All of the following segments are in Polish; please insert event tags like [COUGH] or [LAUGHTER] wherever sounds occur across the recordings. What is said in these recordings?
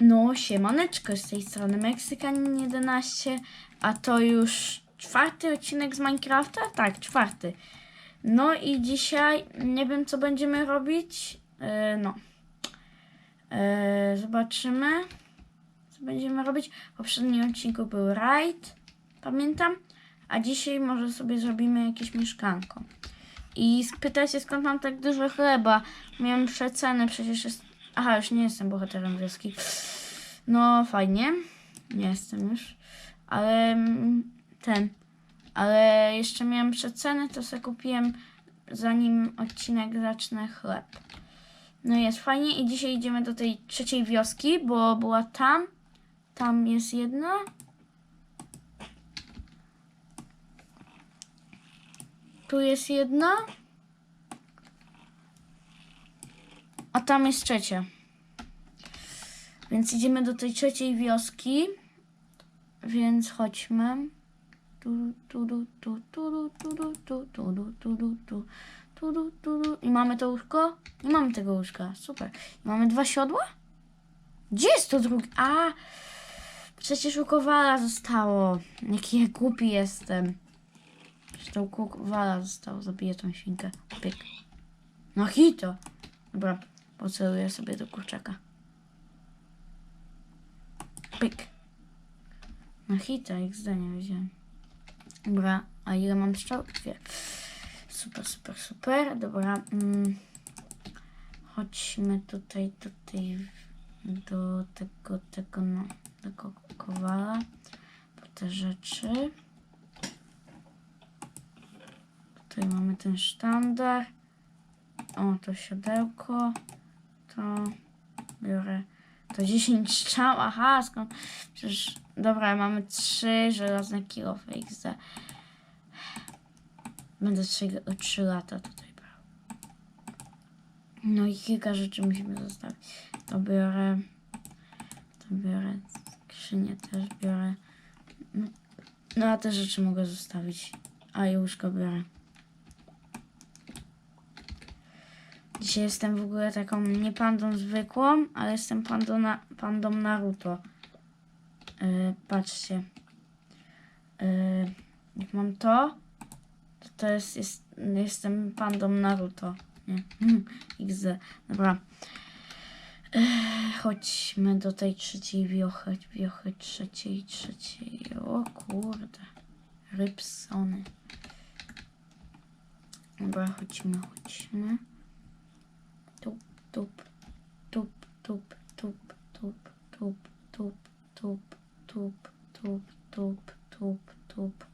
No, siemaneczko, z tej strony Meksykanin 11, a to już czwarty odcinek z Minecrafta? Tak, czwarty. No i dzisiaj nie wiem, co będziemy robić. E, no. E, zobaczymy, co będziemy robić. W poprzednim odcinku był raid, pamiętam. A dzisiaj może sobie zrobimy jakieś mieszkanko. I spytacie, skąd mam tak dużo chleba. Miałem przecenę, przecież jest... Aha, już nie jestem bohaterem wioski. No, fajnie. Nie jestem już. Ale mm, ten... Ale jeszcze miałem przecenę, to sobie kupiłem zanim odcinek zacznę chleb. No jest fajnie i dzisiaj idziemy do tej trzeciej wioski, bo była tam. Tam jest jedna. Tu jest jedna. tam jest trzecie. Więc idziemy do tej trzeciej wioski. Więc chodźmy. I mamy to łóżko? I mamy tego łóżka. Super. I mamy dwa siodła? Gdzie jest to drugie? A! Przecież u kowala zostało. Jaki ja głupi jestem. Przecież to u kowala zostało. Zabiję tą świnkę. Pyk. No hito. Dobra. Poceluję sobie do kurczaka. Pyk. No hita, jak zdanie wziąłem. Dobra, a ile mam strzał? Dwie. Super, super, super. Dobra. Mm. Chodźmy tutaj, tutaj do tego, tego, no, tego kowala. Po te rzeczy. Tutaj mamy ten sztandar. O, to siodełko. To biorę. To 10 strzał. Aha, skąd? Przecież. Dobra, mamy 3 żelazne kilofy XD. Będę 3, 3 lata tutaj brał. No i kilka rzeczy musimy zostawić. To biorę. To biorę. Skrzynię też biorę. No, no a te rzeczy mogę zostawić. A i łóżko biorę. Dzisiaj jestem w ogóle taką nie pandą zwykłą, ale jestem pandą, na, pandą Naruto. Yy, patrzcie. Yy, jak mam to, to, to jest, jest, jestem pandą Naruto. Nie, [LAUGHS] XD. Dobra. Yy, chodźmy do tej trzeciej wiochy, wiochy trzeciej, trzeciej. O kurde. Rybsony. Dobra, chodźmy, chodźmy. Tup, tup, tup, tup, tup, tup, tup, tup, tup, tup, tup, tup, tup, tup.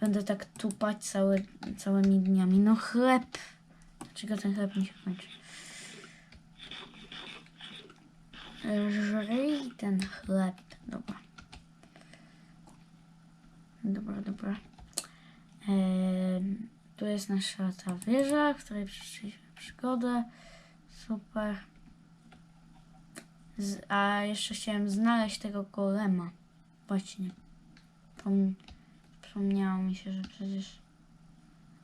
Będę tak tupać całe, całymi dniami. No chleb. Dlaczego ten chleb mi się kończy? Żryj ten chleb. Dobra. Dobra, dobra. Ehm, tu jest nasza ta wieża, w której przeszliśmy przygodę. Super. Z, a jeszcze chciałem znaleźć tego golema. Właśnie. Pom, przypomniało mi się, że przecież...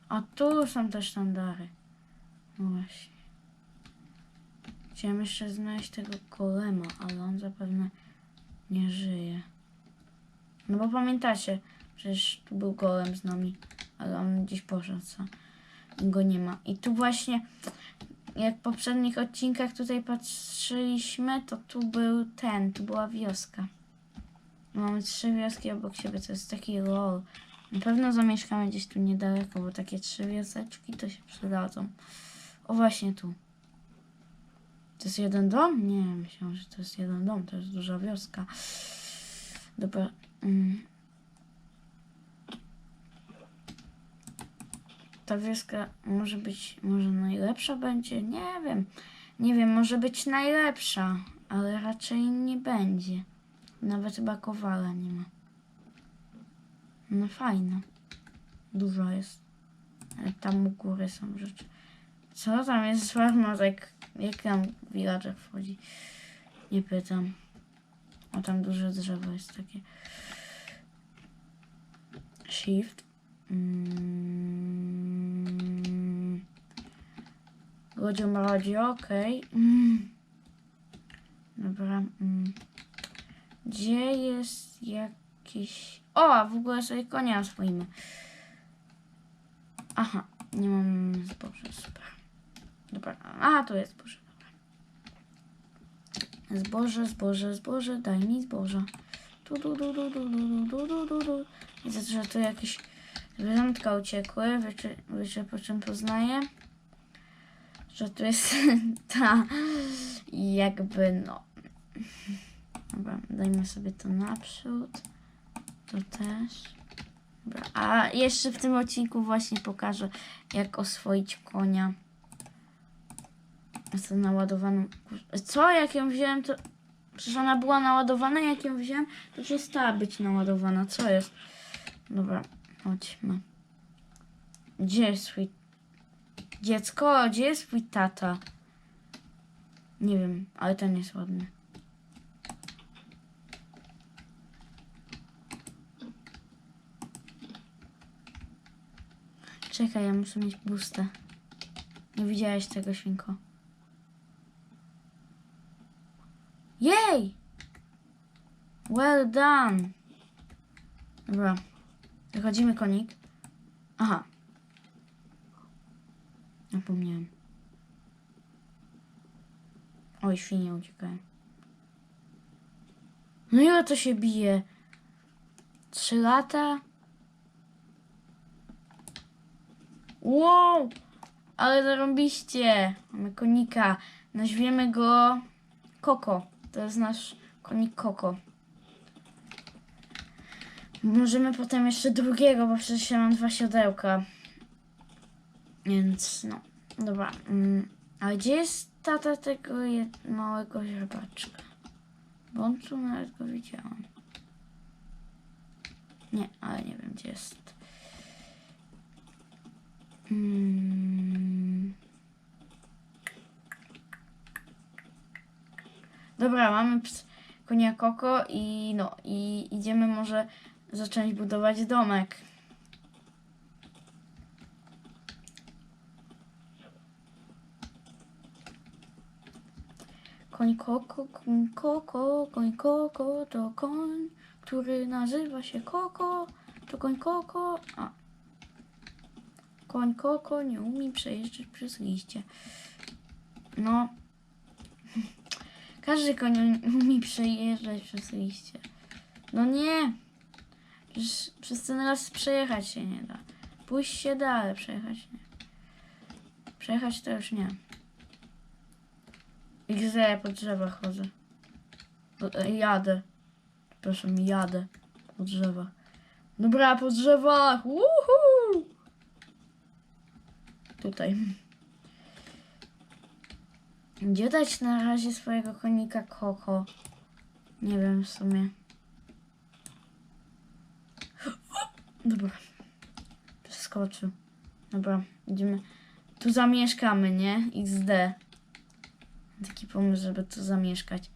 A tu są te sztandary. No właśnie. Chciałem jeszcze znaleźć tego golema, ale on zapewne nie żyje. No bo pamiętacie, przecież tu był golem z nami, ale on gdzieś poszedł, co? I go nie ma. I tu właśnie jak w poprzednich odcinkach tutaj patrzyliśmy, to tu był ten, tu była wioska. Mamy trzy wioski obok siebie, to jest taki lol. Na pewno zamieszkamy gdzieś tu niedaleko, bo takie trzy wioseczki to się przydadzą. O właśnie tu. To jest jeden dom? Nie, myślałam, że to jest jeden dom, to jest duża wioska. Dobra. Mm. Ta wioska może być, może najlepsza będzie, nie wiem. Nie wiem, może być najlepsza, ale raczej nie będzie. Nawet chyba kowala nie ma. No fajna. Dużo jest. Ale tam u góry są rzeczy. Co tam jest farmazek? Jak tam villager wchodzi? Nie pytam. O tam duże drzewo jest takie. Shift. Mm. Godzio radio, okej. Mm. Dobra. Mm. Gdzie jest jakiś... O, a w ogóle sobie konia swoimy. Aha, nie mam zboża, super. Dobra, a tu jest zboże. Dobra. Zboże, zboże, zboże, daj mi zboża. Tu, tu, tu, tu, tu, tu, tu, tu, tu, tu. Widzę, że tu jakieś zwierzątka uciekły. Po czym poznaję? Że tu jest [LAUGHS] ta jakby no. Dobra, dajmy sobie to naprzód. To też. Dobra, a jeszcze w tym odcinku właśnie pokażę, jak oswoić konia. Z tą naładowaną. Co? Jak ją wziąłem, to. Przecież ona była naładowana, jak ją wziąłem, to przestała być naładowana. Co jest? Dobra, chodźmy. Gdzie jest swój. Dziecko, gdzie jest twój tata? Nie wiem, ale ten jest ładny. Czekaj, ja muszę mieć bustę. Nie widziałeś tego, świnko. Jej! Well done! Dobra. Wychodzimy, konik. Aha. Zapomniałem. Oj, świnie uciekają. No i o to się bije. Trzy lata? Wow! Ale zarąbiście! Mamy konika. Nazwiemy go Koko. To jest nasz konik Koko. Możemy potem jeszcze drugiego, bo przecież ja mam dwa siodełka. Więc no, dobra. Mm, a gdzie jest tata tego małego źrebaczka? Bo on tu nawet go widziałam. Nie, ale nie wiem gdzie jest. Mm. Dobra, mamy konia Koko i no, i idziemy może zacząć budować domek. Koń Koko, koń Koko, koń Koko to koń, który nazywa się Koko, to koń Koko, a koń Koko nie umie przejeżdżać przez liście. No, [LAUGHS] każdy koń umie przejeżdżać przez liście. No nie, Przecież przez ten raz przejechać się nie da. Pójść się da, ale przejechać nie. Przejechać to już nie. XZ po drzewach chodzę. E, Jadę. Przepraszam, jadę po drzewach. Dobra, po drzewach! Uhu! Tutaj. Gdzie dać na razie swojego konika Koko? Nie wiem w sumie. Dobra. Przeskoczył. Dobra, idziemy. Tu zamieszkamy, nie? XD. Taki pomysł, żeby tu zamieszkać.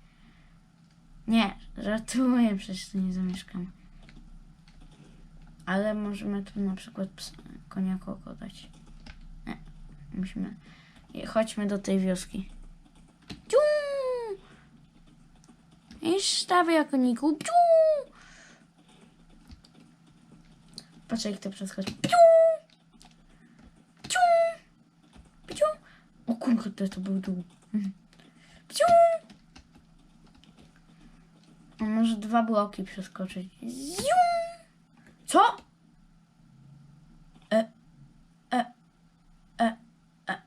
Nie, żartuję, przecież tu nie zamieszkamy. Ale możemy tu na przykład konia koko dać. Nie, musimy. Chodźmy do tej wioski. Ciu! I stawia koniku. Ciu! Patrz jak to przeskoczy. Ciu! Ciu! Ciu! O kurde, to był dół. Ciu! On może dwa bloki przeskoczyć. Ziu! Co? E, e, e, e,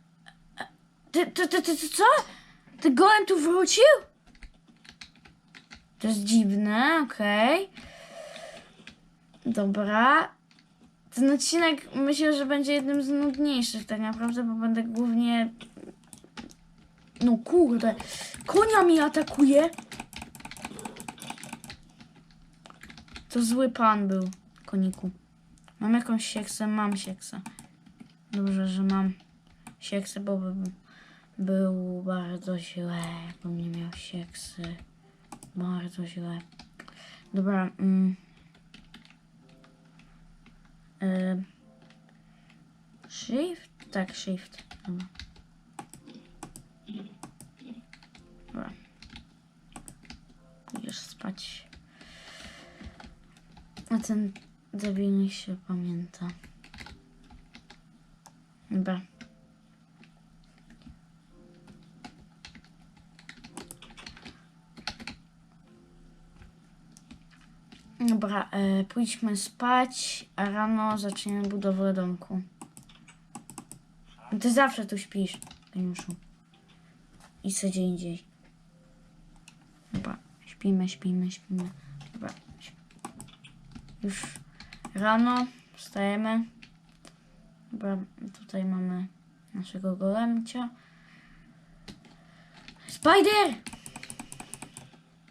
e. Ty, ty, ty, ty, co? Ty golem tu wrócił? To jest dziwne, okej. Dobra. Ten odcinek myślę, że będzie jednym z nudniejszych tak naprawdę, bo będę głównie... No kurde, konia mi atakuje. To zły pan był, koniku. Mam jakąś sieksę? Mam sieksę. Dobrze, że mam sieksę, bo by był bardzo źle, jakbym nie miał sieksy. Bardzo źle. Dobra. Mm. Y, shift? Tak, shift. Dobra. Spać. A ten debil niech się pamięta. Dobra. Dobra, e, pójdźmy spać, a rano zaczniemy budowę domku. Ty zawsze tu śpisz, geniuszu. I co gdzie indziej. Dobra, śpimy, śpimy, śpimy. Dobra, już rano wstajemy. Dobra, tutaj mamy naszego golemcia. Spider!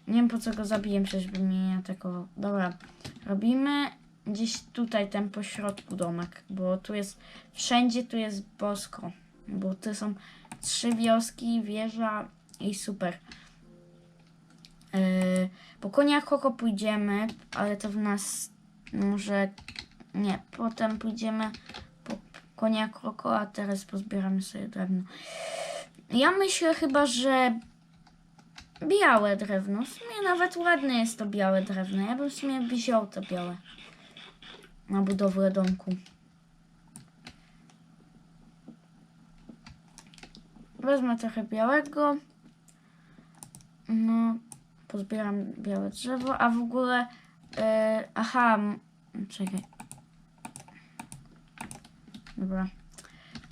Nie wiem po co go zabiję, przecież by mnie nie atakował. Dobra, robimy gdzieś tutaj ten pośrodku domek, bo tu jest, wszędzie tu jest bosko. Bo tu są trzy wioski, wieża i super. Yy, po konia koko pójdziemy, ale to w nas może nie. Potem pójdziemy po konia koko, a teraz pozbieramy sobie drewno. Ja myślę chyba, że białe drewno. W sumie nawet ładne jest to białe drewno. Ja bym w sumie wziął to białe na budowę domku. Wezmę trochę białego. No, pozbieram białe drzewo, a w ogóle. e, aha, czekaj. Dobra.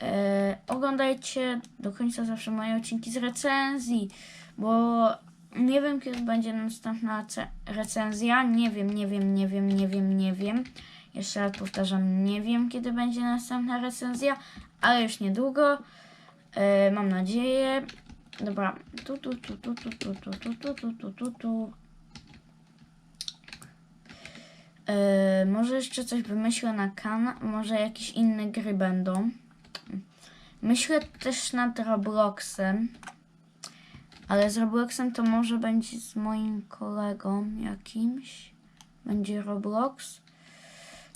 E, oglądajcie do końca zawsze moje odcinki z recenzji, bo nie wiem kiedy będzie następna ce- recenzja. Nie wiem, nie wiem, nie wiem, nie wiem, nie wiem. Jeszcze raz powtarzam, nie wiem kiedy będzie następna recenzja, ale już niedługo. E, mam nadzieję. Dobra, tu, tu, tu, tu, tu, tu, tu, tu, tu, tu, tu, tu, tu. E, może jeszcze coś wymyślę na kanał, może jakieś inne gry będą. Myślę też nad Robloxem, ale z Robloxem to może będzie z moim kolegą jakimś. Będzie Roblox.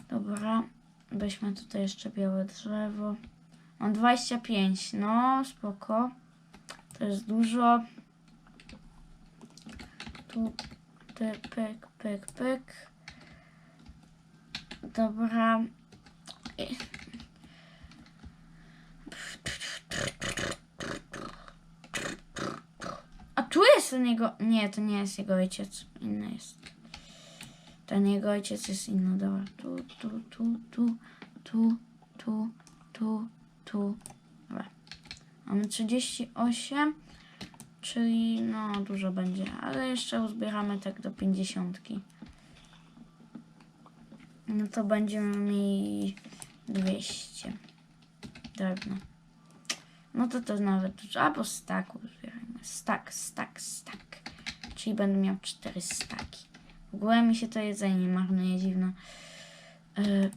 Dobra, weźmy tutaj jeszcze białe drzewo. Mam 25, no spoko. To jest dużo. Tu, pyk, pyk, pyk. Dobra. A tu jest ten jego... Nie, to nie jest jego ojciec. Inny jest. Ten jego ojciec jest inny. Dobra. Tu, tu, tu, tu, tu, tu, tu, tu. Mamy 38, czyli no dużo będzie, ale jeszcze uzbieramy tak do 50. No to będziemy mieli 200 drewna. No to to nawet dużo, albo stack uzbieramy. Stack, stack, stack. Czyli będę miał 4 staki. W ogóle mi się to jedzenie marnuje dziwne. Yy,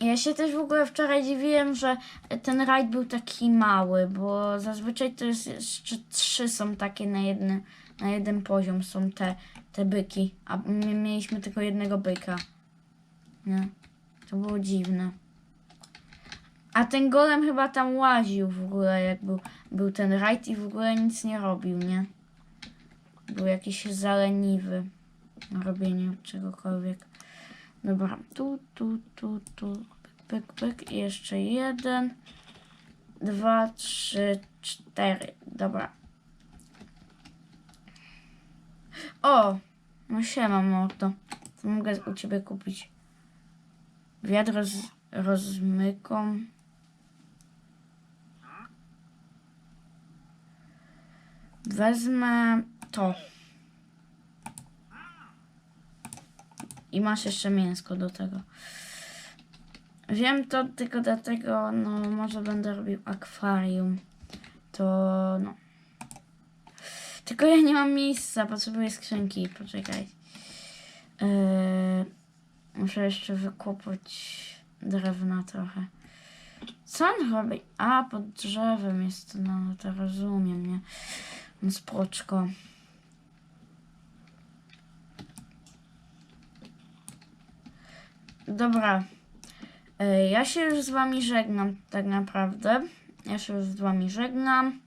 ja się też w ogóle wczoraj dziwiłem, że ten rajd był taki mały, bo zazwyczaj to jest jeszcze trzy są takie na, jedny, na jeden poziom są te, te byki, a my mieliśmy tylko jednego byka. Nie? To było dziwne. A ten golem chyba tam łaził w ogóle, jak był, był ten rajd i w ogóle nic nie robił, nie? Był jakiś zaleniwy na robieniu czegokolwiek. Dobra, tu, tu, tu, tu, pyk, pyk i jeszcze jeden, dwa, trzy, cztery. Dobra. O, no siema mordo. Co mogę u ciebie kupić? Wiadro z rozmyką. Wezmę to. I masz jeszcze mięsko do tego. Wiem to tylko dlatego, no może będę robił akwarium. To no. Tylko ja nie mam miejsca, potrzebuję skrzynki. Poczekaj. Yy, muszę jeszcze wykopać drewna trochę. Co on robi? A, pod drzewem jest, no to rozumiem, nie? No spoczko. Dobra. E, Ja się już z wami żegnam, tak naprawdę. Ja się już z wami żegnam.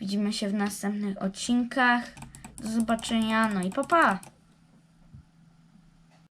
Widzimy się w następnych odcinkach. Do zobaczenia, no i papa. Pa.